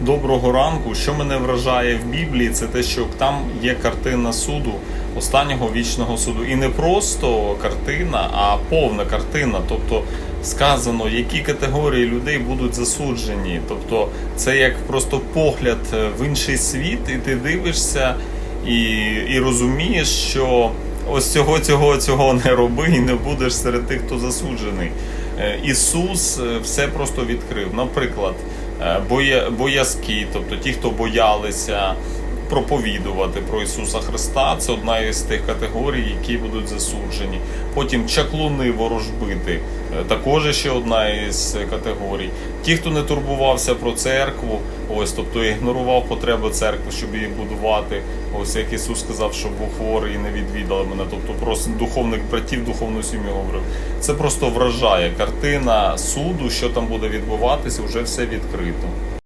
Доброго ранку. Що мене вражає в Біблії, це те, що там є картина суду, останнього вічного суду. І не просто картина, а повна картина. Тобто сказано, які категорії людей будуть засуджені. Тобто, це як просто погляд в інший світ, і ти дивишся і, і розумієш, що ось цього, цього, цього не роби, і не будеш серед тих, хто засуджений. Е, Ісус е, все просто відкрив. Наприклад, боязкі, тобто ті, хто боялися проповідувати про Ісуса Христа, це одна із тих категорій, які будуть засуджені. Потім чаклуни ворожбити, е, також ще одна із категорій. Ті, хто не турбувався про церкву, ось тобто ігнорував потреби церкви, щоб її будувати. Ось як Ісус сказав, що був хворий і не відвідали мене. Тобто просто духовних братів, духовну сім'ю говорив. Це просто вражає картина суду, що там буде відбуватися, вже все відкрито.